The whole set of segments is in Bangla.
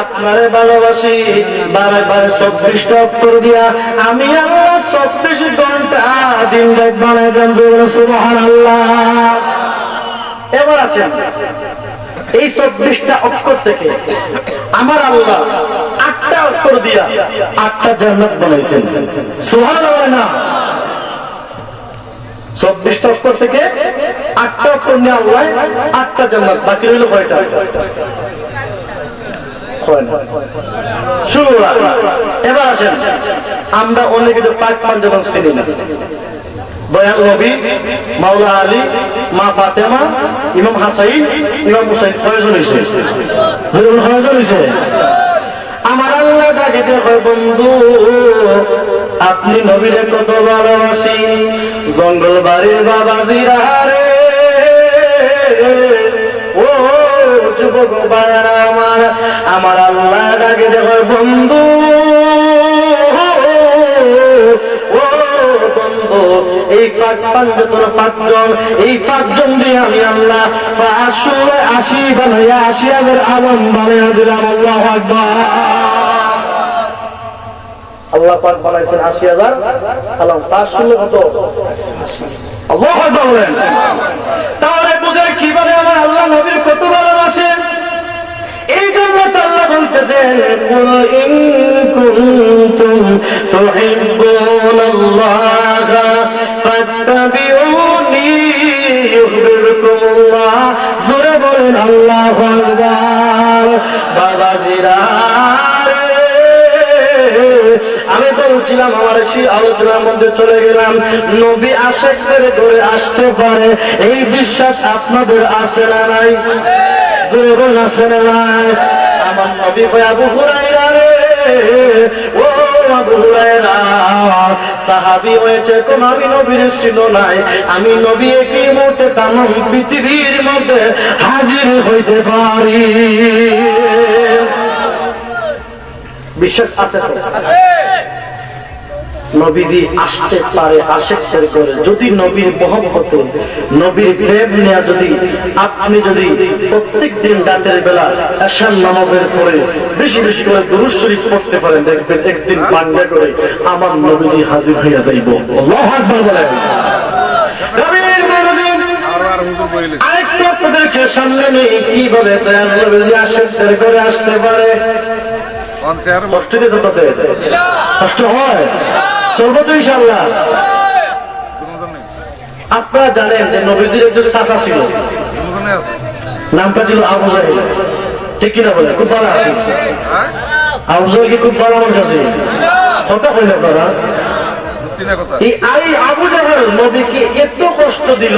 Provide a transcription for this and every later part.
আপনারে ভালোবাসি বারে বারে চব্বিশটা অক্ষর দিয়া আমি আল্লাহ চব্বিশ ঘণ্টা দিন রাত বানাই দেন সুবহান আল্লাহ এবার আসেন। এই চব্বিশটা অক্ষর থেকে আমার আল্লাহ আটটা অক্ষর দিয়া আটটা জান্নাত বানাইছেন। সুহান না চব্বিশটা অক্ষর থেকে আটটা অক্ষর নিয়ে আল্লাহ, আটটা জান্নাত। বাকি রইল কয়টা? হয়। শুরু। এবার আসেন। আমরা অনেকে তো পাক পাঞ্জাবান চিনি না। দয়াল নবী, মাওলা আলী, মা ফাতেমা, ইমাম হাসাইন, ইমাম হুসাইন ফয়জন হয়েছে ফয়জন হয়েছে আমার আল্লাহ ডাকে দেখো বন্ধু আপনি নবীরে কত ভালোবাসি? জঙ্গল বাড়ির বাবাজিরা রে ও, যুবক বায়ারা আমার আমার আল্লাহ ডাকে দেখো, বন্ধু। এই পাঁচ পাঁচজন পাঁচজন এই পাঁচজন দিয়ে আমি আল্লাহ পাঁচশো আশি বানাইয়া আশি হাজার আলম বানাইয়া দিলাম, আল্লাহ আকবার। আল্লাহ পাক বানাইছেন আশি হাজার। আলম পাঁচশো কত? আল্লাহ বলেন। তাহলে বুঝে কীভাবে আমার আল্লাহ নবীর কত ভালোবাসে? এই আল্লাহ বাবাজিরা বলছিলাম, আমার সেই আলোচনার মধ্যে চলে গেলাম। নবী আশেকদের ধরে আসতে পারে, এই বিশ্বাস আপনাদের আছে না নাই? আছে না নাই? আমার নবী ভাই আবু হুরাইরা রে। ও আবু হুরাইরা সাহাবী হয়েছে কোন আমি নবীর ছিল নাই। আমি নবী একই মুহূর্তে তামাম পৃথিবীর মধ্যে হাজির হইতে পারি। বিশ্বাস আছে। তো? নবীদি আসতে পারে আশেকের করে যদি নবীর মহব্বত নবীর প্রেম নেয়া যদি আপনি যদি প্রত্যেক দিন রাতের বেলা এশার নামাজের পরে বেশি বেশি করে দুরুদ শরীফ পড়তে পারেন দেখবেন একদিন পান্ডা করে আমার নবীজি হাজির হইয়া যাইব। আল্লাহু আকবার বলেন। আরেকটু আপনাদেরকে সামনে নিয়ে কীভাবে দয়াল নবীজি করে আসতে পারে? কষ্ট হয়? চলবো তো ইনশাল্লাহ আপনারা জানেন যে নবীজির একজন চাষা ছিল। নামটা ছিল আবু জাহিল। ঠিক কিনা বলে? খুব ভালো আছে। আবু কি খুব ভালো মানুষ আছে? কথা কইল আপনারা। এই আই আবু জাহেল নবীকে এত কষ্ট দিল।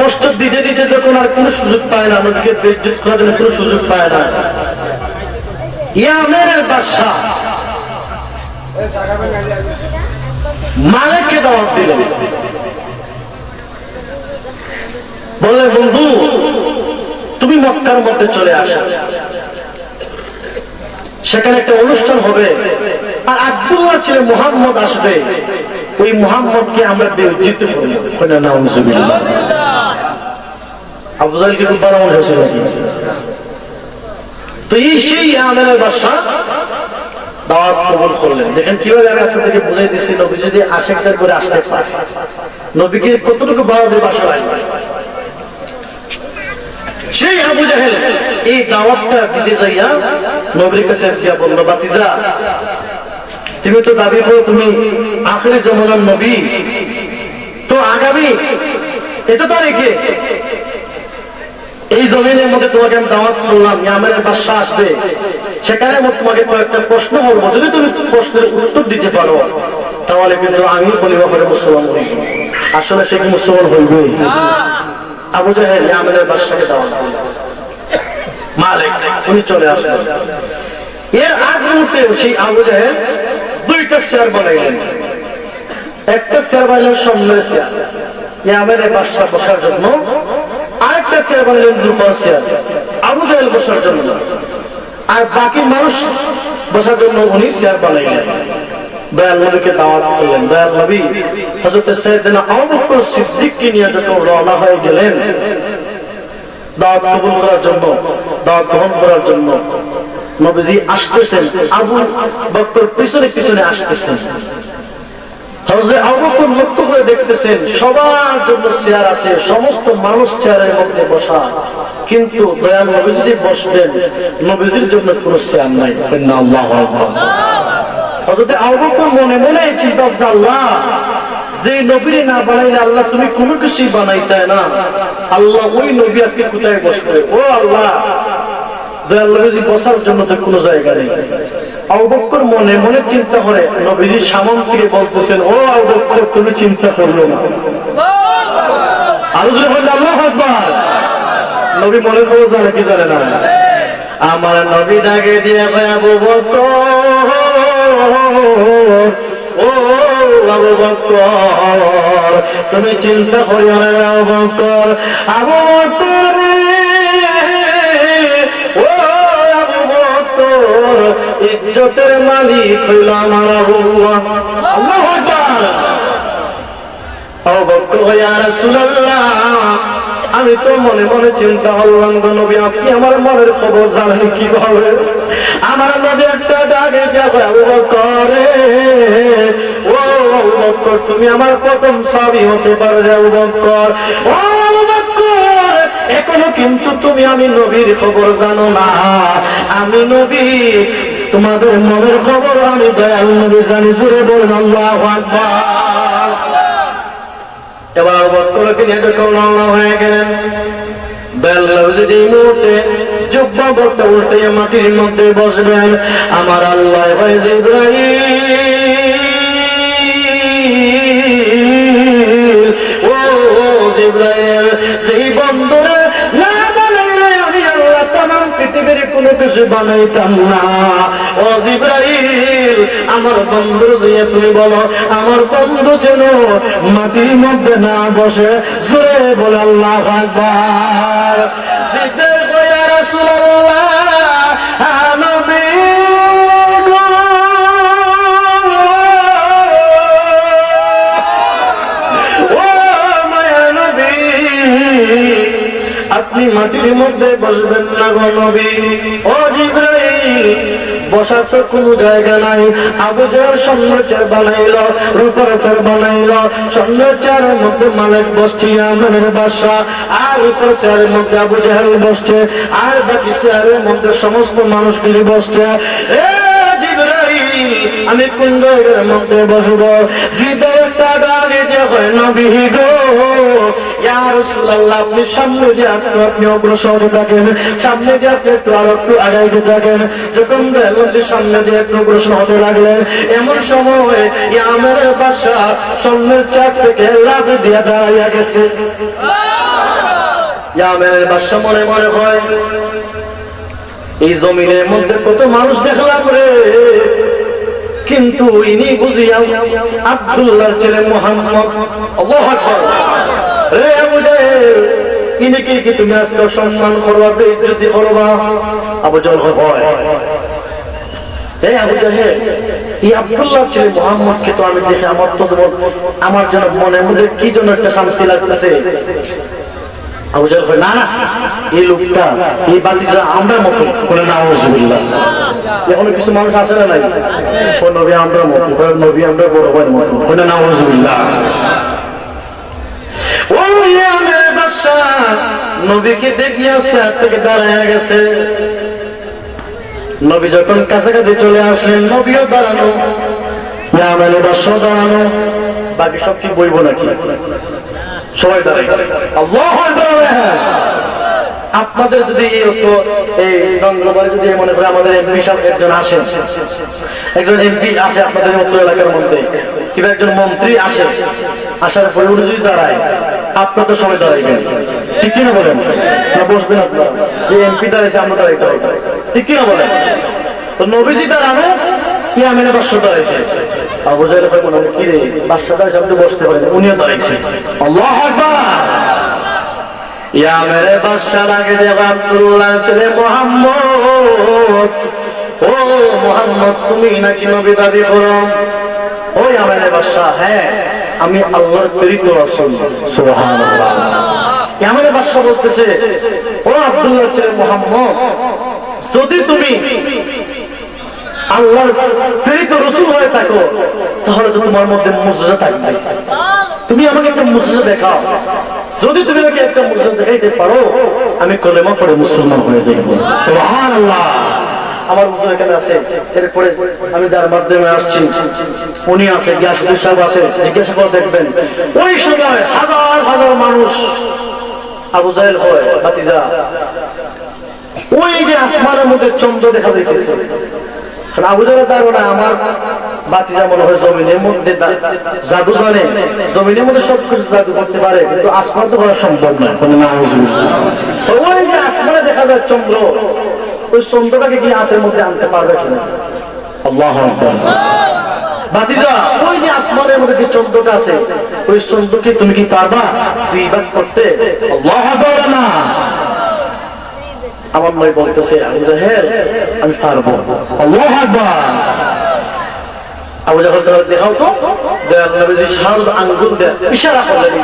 কষ্ট দিতে দিতে যখন আর কোনো সুযোগ পায় না, নবীকে বেজ্জত করার জন্য কোনো সুযোগ পায় না। ইয়ামের বাদশাহ মালিককে দাওয়াত দিল বলে বন্ধু, তুমি মক্কার মধ্যে চলে আসো। সেখানে একটা অনুষ্ঠান হবে। আর আব্দুল্লাহ ছেলে মোহাম্মদ আসবে। ওই মোহাম্মদকে আমরা বেউজ্জিত করি। কই না, নাউজুবিল্লাহ। আবু জাহেল কি খুব বড় মানুষ হয়েছে। তো এই সেই আমের বাসা দাওয়াত কবুল করলেন। দেখেন কীভাবে আমি আপনাদেরকে বুঝাই দিচ্ছি, নবী যদি করে আসতে পারে। নবীকে কতটুকু বাসা সেই আবু জাহেল এই দাওয়াতটা দিতে যাইয়া নবীর কাছে গিয়া বলল, বাতিজা, তুমি তো দাবি করো তুমি আখেরি জমানার নবী। তো আগামী এত তারিখে এই জমিনের মধ্যে তোমাকে আমি দাওয়াত করলাম, ইয়ামেনের বাদশা আসবে। সেখানে তোমাকে কয়েকটা প্রশ্ন করব। যদি তুমি প্রশ্নের উত্তর দিতে পারো, তাহলে কিন্তু আমি খলিফা করে মুসলমান হইব আসলে সে কি মুসলমান হইবে? আবু জাহেল ইয়ামেনের বাদশাকে দাওয়াত। মালিক, উনি চলে আসলেন। এর আগ মুহূর্তে সেই আবু জাহেল দুইটা শেয়ার বানাইলেন। একটা শেয়ার বানাইলেন সম্মের শেয়ার। ইয়ামেনের বাদশা বসার জন্য আরেকটা চেয়ার বানাইলেন রূপার চেয়ার আবু জাহেল বসার জন্য আর বাকি মানুষ বসার জন্য উনি চেয়ার বানাইলেন। দয়াল নবীকে দাওয়াত করলেন। দয়াল নবী হজরত সাইয়েদনা আবু বকর সিদ্দিককে নিয়ে যখন রওনা হয়ে গেলেন, দাওয়াত কবুল করার জন্য, দাওয়াত গ্রহণ করার জন্য নবীজি আসতেছেন। আবু বক্কর পিছনে পিছনে আসতেছেন। সবার জন্য আছে, সমস্ত মানুষ কিন্তু দয়াল জন্য নাই। আল্লাহু আকবার। হযরত আবু বকর মনে মনে চিন্তা না আল্লাহ তুমি কোনো কিছুই বানাইতে না। আল্লাহ ওই নবী আজকে কোথায় বসবে? ও আল্লাহ, দয়াল নবীজি বসার জন্য তো কোনো জায়গা নেই। আবুবক্কর মনে মনে চিন্তা করে, নবীজি সামন থেকে বলতেছেন, ও আবুবক্কর তুমি চিন্তা করল না। নবী মনে করে জানে, কি জানে না। আমার নবী ডাকে দিয়ে কয়, আবু বকর ও আবু বকর তুমি চিন্তা করিও না আবু বকর আবু ইজ্জতের মালিক হইল আমার আমি তো মনে মনে চিন্তা করলাম গো নবী আপনি আমার মনের খবর জানেন কীভাবে? আমার নবী একটা ডাকে দিয়া কয় আবু বকর রে, ও তুমি আমার প্রথম সাবি হতে পারো রে ও কিন্তু তুমি আমি নবীর খবর জানো না। আমি নবী, তোমাদের মনের খবর আমি দয়াল নবী জানি, জুড়ে বলেন আল্লাহু আকবার। এবার বক্তব্যকে নিয়ে যখন হয়ে গেলেন। আমার আল্লাহ ও জিব্রাইল সেই বন্দরে না বানাইলে আমি আল্লাহ তামাম পৃথিবীর কোনো কিছু বানাইতাম না। ও জিব্রাইল, আমার বন্ধুর যে তুমি বলো, আমার বন্ধু যেন মাটির মধ্যে না বসে, জোরে বলে আল্লাহ আকবার। আপনি মাটির মধ্যে বসবেন না গো ও জিব্রাইল, বসার তো কোনো জায়গা নাই। আবু জাহেল স্বর্ণের বানাইল, রূপার চেয়ার বানাইল। স্বর্ণের মধ্যে মালিক বসছে আমাদের বাসা আর রূপার চেয়ারের মধ্যে আবু জাহেল বসছে, আর বাকি চেয়ারের মধ্যে সমস্ত মানুষগুলি বসছে। আমি কোন জায়গার মধ্যে বসবো? জিদে একটা ডাকে যে হয় নবী গো। ইয়া রাসূলুল্লাহ আপনি সামনে দিয়ে একটু আপনি অগ্রসর থাকেন সামনে দিয়ে আপনি একটু আর একটু আগাইতে থাকেন। যখন বেলতে সামনে দিয়ে একটু অগ্রসর হতে লাগলেন এমন সময় আমার বাসা সামনের চার থেকে লাভ দিয়ে দাঁড়াইয়া গেছে। ইয়ামেনের বাসা মনে মনে হয় এই জমিনের মধ্যে কত মানুষ দেখলাম রে। কিন্তু ইনি বুঝিয়া আব্দুল্লাহর ছেলে মোহাম্মদ আকবার। রে আবু জাহেল, ইনি কি তুমি আজকে সম্মান করবা, বেইজ্জতি করবা? আবু হয়। আমার যেন মনের মধ্যে কি জন্য একটা শান্তি লাগতেছে। আবু জাহেল না না, এই লোকটা, এই বাতিজা আমরা মতো করে না এখনও কিছু মানুষ আছে না নাই? নবী আমরা মতো নবী আমরা বড় ভাইয়ের মতো না ইয়ামের বাদশা নবীকে থেকে দাঁড়ায় গেছে। নবী যখন কাছাকাছি চলে আসলেন, নবীও দাঁড়ানো ইয়ামের বাদশা দাঁড়ানো, বাকি সব কি বইব নাকি? সবাই আল্লাহু আপনাদের যদি এই এই যদি মনে করে আমাদের এমপি সাহেব একজন আসেন একজন এমপি আসে আপনাদের উত্তর এলাকার মধ্যে, কিংবা একজন মন্ত্রী আসে, আসার পরে যদি দাঁড়ায় আপনার তো সবাই দাঁড়াইবেন। ঠিক কিনা বলেন? না, বসবেন আপনার। যে এমপি দাঁড়াইছে আমরা দাঁড়াইতে হবে ঠিক কিনা বলেন? তো নবীজি দাঁড়ানো ইয়ামেনে কি তুমি নাকি নবী দাবি করো? ও ইয়া মেরে বাদশা হ্যাঁ। আমি আল্লাহর প্রেরিত রাসূল, সুবহানাল্লাহ। ইয়ামানের বাদশাহ বলতেছে, ও আব্দুল্লাহ ছেলে মোহাম্মদ, যদি তুমি আল্লাহর প্রেরিত রসুল হয়ে থাকো, তাহলে তো তোমার মধ্যে মর্যাদা থাকবে। তুমি আমাকে একটা মর্যাদা দেখাও। যদি তুমি আমাকে একটা মর্যাদা দেখাইতে পারো, আমি কলেমা পড়ে মুসলমান হয়ে যাই সুবহানাল্লাহ। আমার হুজুর এখানে আছে। এরপরে আমি যার মাধ্যমে আসছি উনি আছে গিয়াসুদ্দিন সাহেব আছে জিজ্ঞাসা করে দেখবেন ওই সময় হাজার হাজার মানুষ আবু জাহেল হয় ভাতিজা। ওই যে আসমানের মধ্যে চন্দ্র দেখা যাইতেছে। আবু জাহেলের ধারণা আমার বাতিজা মনে হয় জমিনের মধ্যে দা- জাদু জানে জমিনের মধ্যে সব কিছু জাদু করতে পারে কিন্তু আসমান তো করা সম্ভব নয়। ওই যে আসমানে দেখা যায় চন্দ্র ওই চন্দ্রটাকে কি হাতের মধ্যে আনতে পারবে কিনা? আল্লাহ বাতিজা ওই যে আসমানের মধ্যে যে চন্দ্রটা আছে ওই চন্দ্রকে তুমি কি পারবা? দুই ভাগ করতে। আল্লাহ না। আমার নয় বলতেছে আবু জাহেল আমি পারব। আল্লাহ আকবার। আবু জাহেল দেখাও তো। দয়াল নবীজি শাহাদ আঙ্গুল দেয় ইশারা করলেন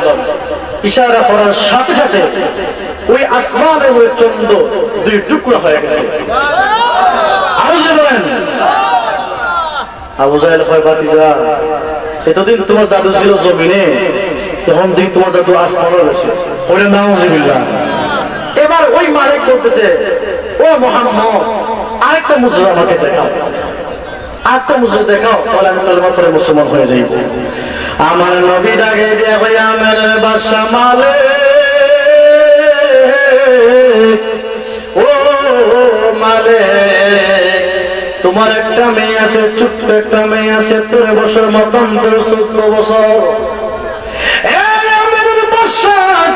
ইশারা করার সাথে সাথে ওই আসমানের ওই চন্দ্র দুই টুকরো হয়ে গেছে। এতদিন তোমার জাদু ছিল জমিনে, এখন দিন তোমার জাদু আসমানে রয়েছে। ওরে নাউজিবিল্লাহ। এবার ওই মালিক বলতেছে, ও মোহাম্মদ, আরেকটা মুজরা আমাকে দেখাও। আরেকটা মুজরা দেখাও, তাহলে আমি কালমা পরে মুসলমান হয়ে যাইব। আমার নবী ডাকে দিয়ে আমার বাসা মালে ও মালে তোমার একটা মেয়ে আছে, ছোট্ট একটা মেয়ে আছে তেরো বছর মতন চোদ্দ বছর।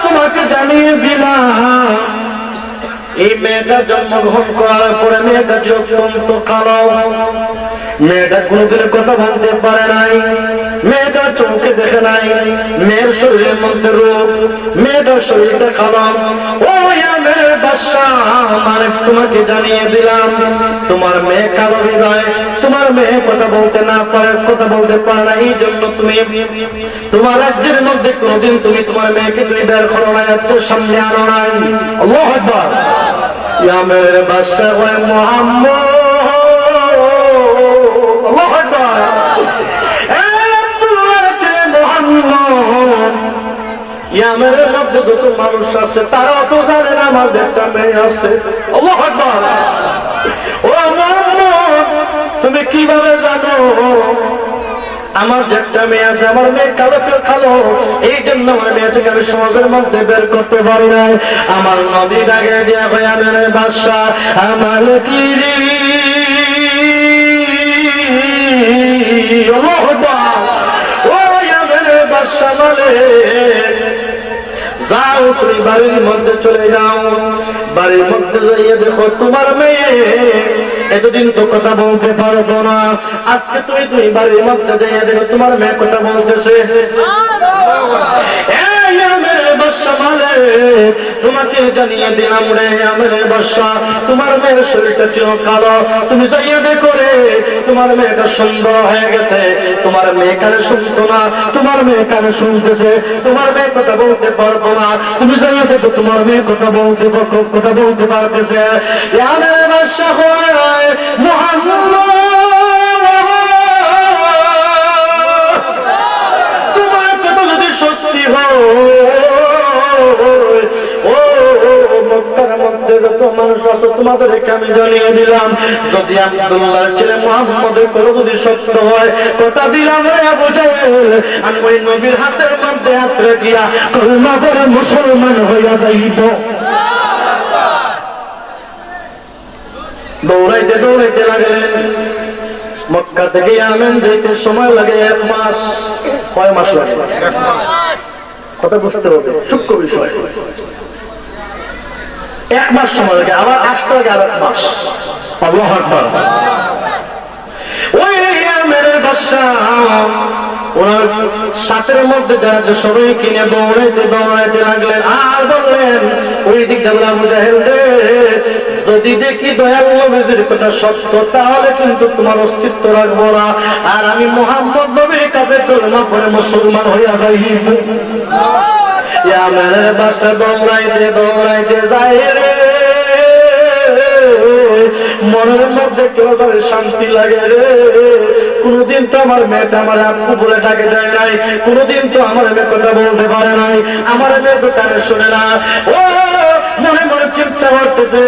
তোমাকে জানিয়ে দিলাম, এই মেয়েটা জন্মগ্রহণ করার পরে মেয়েটা যে অত্যন্ত কালো। মেয়েটা কোনোদিন কথা বলতে পারে নাই। মেয়েটা চোখে দেখে নাই। মেয়ের শরীরের মধ্যে রোগ। মেয়েটার শরীরটা ওই মেয়ের মানে তোমাকে জানিয়ে দিলাম, তোমার মেয়ে কালো হৃদয় তোমার মেয়ে কথা বলতে না পারে, কথা বলতে পারে না এই জন্য তুমি তোমার রাজ্যের মধ্যে কোনোদিন তুমি তোমার মেয়েকে তুমি বের করো না রাজ্যের সামনে আনো নাই। মোহাম্মদ। না মোহাম্মদ তুমি কীভাবে জানো? আমার যে একটা মেয়ে আছে, আমার মেয়ে কালো কেউ কালো। এই জন্য আমার মেয়েটাকে আমি সমাজের মধ্যে বের করতে পারি নাই। আমার নদী ডাকে দিয়া ভাই আমার বাসা আমার কি মালিক যাও তুমি বাড়ির মধ্যে চলে যাও। বাড়ির মধ্যে যাইয়ে দেখো তোমার মেয়ে এতদিন তো কথা বলতে পারব না। আজকে তুমি তুমি বাড়ির মধ্যে যাইয়া দেখো তোমার মেয়ে কথা বলতেছে। এই আমের তোমাকে জানিয়ে দিলাম রে আমের বাদশা তোমার মেয়ের শরীরটা ছিল কালো। তুমি যাইয়ে দেখো রে, তোমার মেয়েটা সুন্দর হয়ে গেছে। তোমার মেয়ে কানে শুনতো না, তোমার মেয়ে কানে শুনতেছে। তোমার মেয়ে কথা বলতে পারতো না। তুমি যাইয়ে দেখো, তোমার মেয়ে কথা বলতে কথা বলতে পারতেছে। আমের বাদশা হয় মোহাম্মদ তোমার কথা যদি সত্যি হয় যত মুসলমান হইয়া যাইব। দৌড়াইতে দৌড়াইতে লাগলেন। মক্কা থেকে আমেন যাইতে সময় লাগে এক মাস, কয় মাস লাগে? কথা বুঝতে হবে সূক্ষ্ম বিষয়। এক মাস সময় লাগে আবার আসতে লাগে আর এক মাস। আল্লাহু দৌড়াইতে দৌড়াইতে লাগলেন আর বললেন ওই দিক রে, যদি দেখি দয়াল নবীর কথা সত্য, তাহলে কিন্তু তোমার অস্তিত্ব রাখব না। আর আমি মোহাম্মদ নবীর কাছে কলমা পরে মুসলমান হইয়া যাইব। ইয়ামেনের বাসা দৌড়াইতে দৌড়াইতে যায় রে। মনের মধ্যে কেউ ধরে শান্তি লাগে রে। কোনদিন তো আমার মেয়েটা আমার আপু বলে ডাকে যায় নাই। কোনদিন তো আমার মেয়ে কথা বলতে পারে নাই। আমার মেয়ে তো কানে শুনে না। ও মনে মনে চিন্তা করতেছে।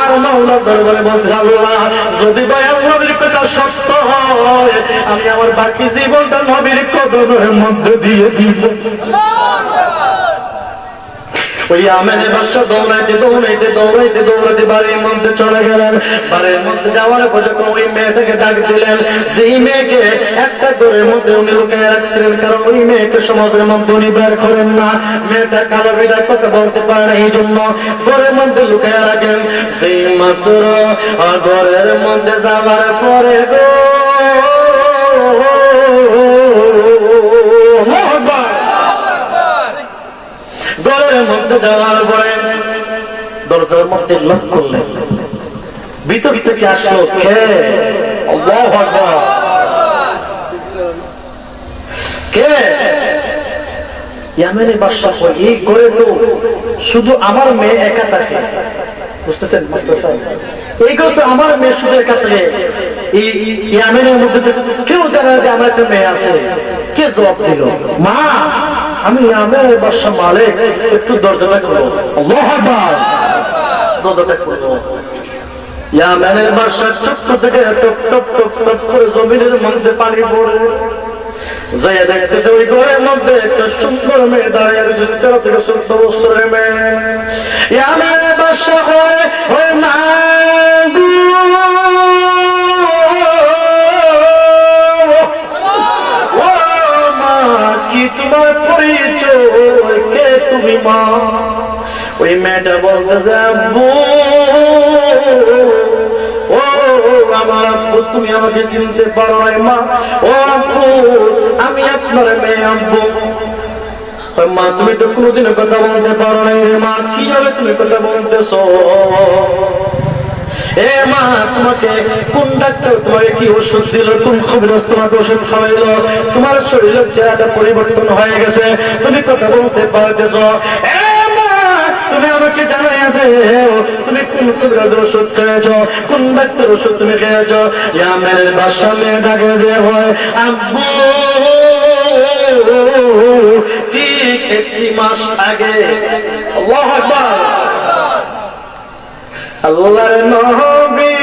আর মাওলার দরবারে বলতে আল্লাহ, যদি দয়াল নবীর কথা সত্য হয়, আমি আমার বাকি জীবনটা নবীর কদমের মধ্যে দিয়ে দিব। ওই আমেনের বাসা দৌড়াইতে দৌড়াইতে দৌড়াইতে দৌড়াইতে বাড়ির মধ্যে চলে গেলেন। বাড়ির মধ্যে যাওয়ার পর যখন ওই মেয়েটাকে ডাক দিলেন সেই মেয়েকে একটা ঘরের মধ্যে উনি লুকিয়ে রাখছিলেন, কারণ ওই মেয়েকে সমাজের মধ্যে উনি বের করেন না। মেয়েটা কালো বিদায় কথা বলতে পারে না, এই জন্য ঘরের মধ্যে লুকিয়ে রাখেন। সেই মাত্র ঘরের মধ্যে যাওয়ার পরে গো যাওয়ার পরে দরজার মধ্যে লক করলেন। ভিতর থেকে আসলো কে? কে? কয়, এই ঘরে তো শুধু আমার মেয়ে একা থাকে। বুঝতেছেন এই তো আমার মেয়ে শুধু একা থাকে। ইয়ামেনের মধ্যে কেউ জানে যে আমার একটা মেয়ে আছে। কে জবাব দিল? মা! আমি ইয়ামেনের বাদশা মালিক, একটু দরজাটা করব দরজাটা করব ইয়ামেনের চুপ থেকে টপ টপ টপ করে মধ্যে পানি ওই মধ্যে একটা সুন্দর থেকে তোমার তুমি মা, ওই মেয়েটা বলতেছে, আব্বু আমার আব্বু, তুমি আমাকে চিনতে পারো মা। ও আব্বু, আমি আপনার মেয়ে আব্বু। মা, তুমি তো কোনোদিনও কথা বলতে পারো মা, কীভাবে তুমি কথা বলতেছো? এ মা, তোমাকে কোন ডাক্তার কি ওষুধ দিল, কোন খবরস তোমাকে ওষুধ খাওয়াইল? তোমার শরীরের চেহারাটা পরিবর্তন হয়ে গেছে। তুমি কথা বলতে পারতেছ। তুমি আমাকে জানাইয়া দেও, তুমি কোন কবিরাজের ওষুধ খেয়েছ? কোন ডাক্তার ওষুধ তুমি খেয়েছ? ইয়ামের বাসা মেয়ে ডাকে দিয়ে হয়। আব্বু, ঠিক একটি মাস আগে। আল্লাহু নবী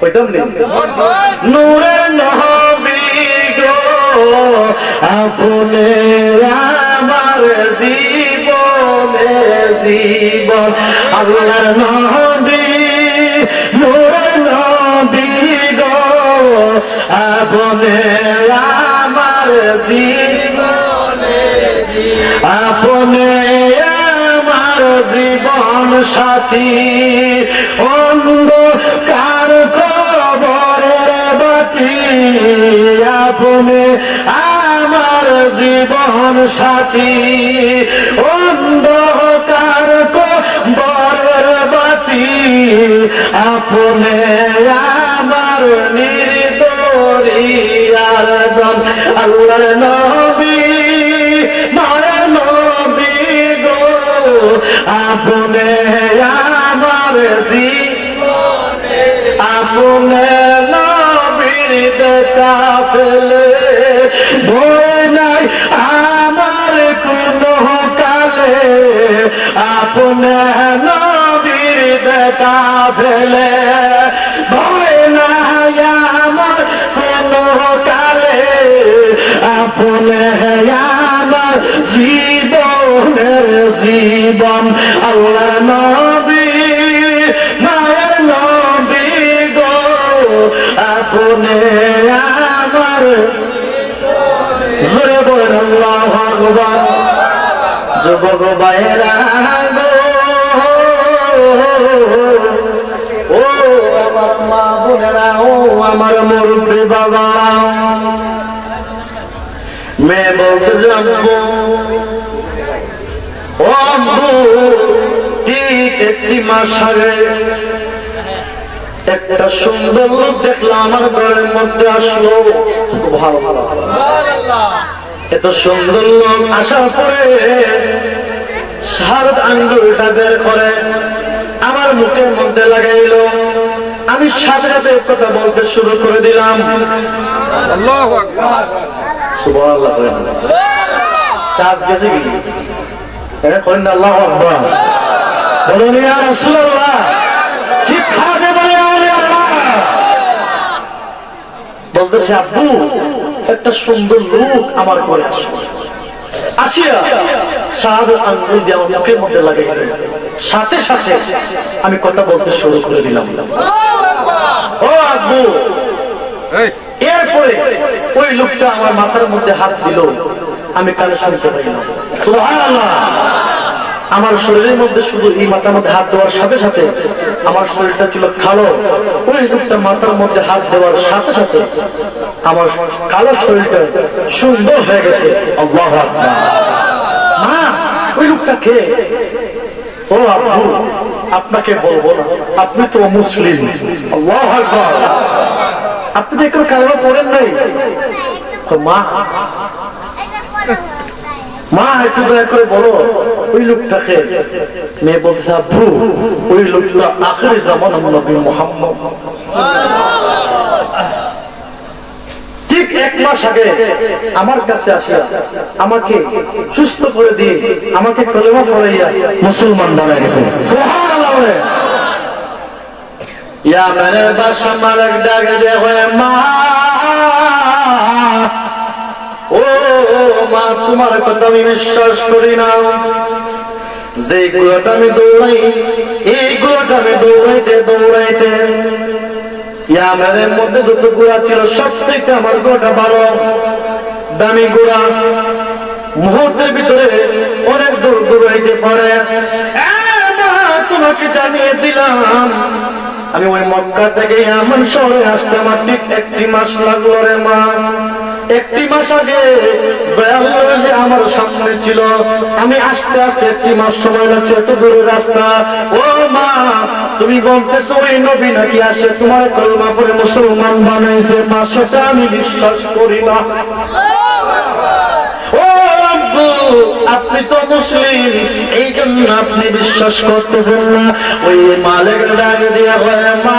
কইতাম নি নূরে নবী গো আপনে আমার জীবনে জীবন। আল্লাহর নবী নূরে নবী গো আপনে আমার জীবনে আপনে আমার জীবন সাথী। অন্ধকার আপনি আমার জীবন সাথী। অন্ধকার কবরের বাতি। আপনি আমার নির্দরিয়ার দম। আল্লাহ নবী আমার জীবনে, আপনে দেখা ভয় নাই আমার কোন কালে আপনে নবীর ভয় নাই আমার কোন কালে আপনে আমার জীবনের জীবন আল্লাহ জোরে বলেন আল্লাহ ভগবান যুবক গো। ও আমার মা বোনেরা, ও আমার মুরব্বী বাবা মেয়ে বলতেছে আব্বু ও আব্বু ঠিক মাস আগে একটা সুন্দর লোক দেখলাম আমার ঘরের মধ্যে আসলো। এত সুন্দর লোক আসার পরে শাহাদ আঙ্গুলটা বের করে আমার মুখের মধ্যে লাগাইলো। আমি সাথে সাথে কথা বলতে শুরু করে দিলাম। চাষ গেছে কি? এটা করেন আল্লাহু বলুন রাসূলুল্লাহ। বলতেছে আব্বু একটা সুন্দর লোক আমার ঘরে আসে। আসিয়া শাহাদ আঙ্গুল দিয়ে আমার মুখের মধ্যে লাগে সাথে সাথে আমি কথা বলতে শুরু করে দিলাম। ও আব্বু এরপরে ওই লোকটা আমার মাথার মধ্যে হাত দিল। আমি কানে শুনতে পাইলাম। সুবহানাল্লাহ। আমার শরীরের মধ্যে শুধু এই মাথার মধ্যে হাত দেওয়ার সাথে সাথে আমার শরীরটা ছিল কালো। ওই লোকটা মাথার মধ্যে হাত দেওয়ার সাথে সাথে আমার কালো শরীরটা সুন্দর হয়ে গেছে। মা, ওই লোকটা কে? ও আব্বু, আপনাকে বলব না। আপনি তো মুসলিম। আপনি তো একটু কালেমা পড়েন নাই। মা মা, একটু দয়া করে বলো, ওই লোকটাকে মেয়ে বলছে আব্বু, ওই লোকটা আখেরি জামান নবী মোহাম্মদ। এক আগে আমার কাছে আসিয়া আমাকে সুস্থ করে দিয়ে আমাকে কলেমা পড়াইয়া মুসলমান ইয়া মা, তোমার কথা আমি বিশ্বাস করি না। যে গুলোটা আমি দৌড়াই, এই গুলোটা আমি দৌড়াইতে দৌড়াইতে মধ্যে যত গুড়া ছিল সব থেকে আমার গুড়াটা দামি গুড়া মুহূর্তের ভিতরে অনেক দূর দৌড়াইতে পারে। তোমাকে জানিয়ে দিলাম, আমি ওই মক্কা থেকে আমার শহরে আসতে আমার ঠিক একটি মাস লাগল রে মা। একটি মাস আগে যে আমার সামনে ছিল, আমি আস্তে আস্তে একটি মাস সময় লাগছে, এত দূরের রাস্তা। ও মা, তুমি বলতেছো, ওই নবী নাকি আসে? তোমার কলমা পরে মুসলমান বানাইছে, মা, সেটা আমি বিশ্বাস করি না। আপনি তো মুসলিম, এই জন্য আপনি বিশ্বাস করতেছেন না। ওই মালিক ডাক দিয়ে হয় মা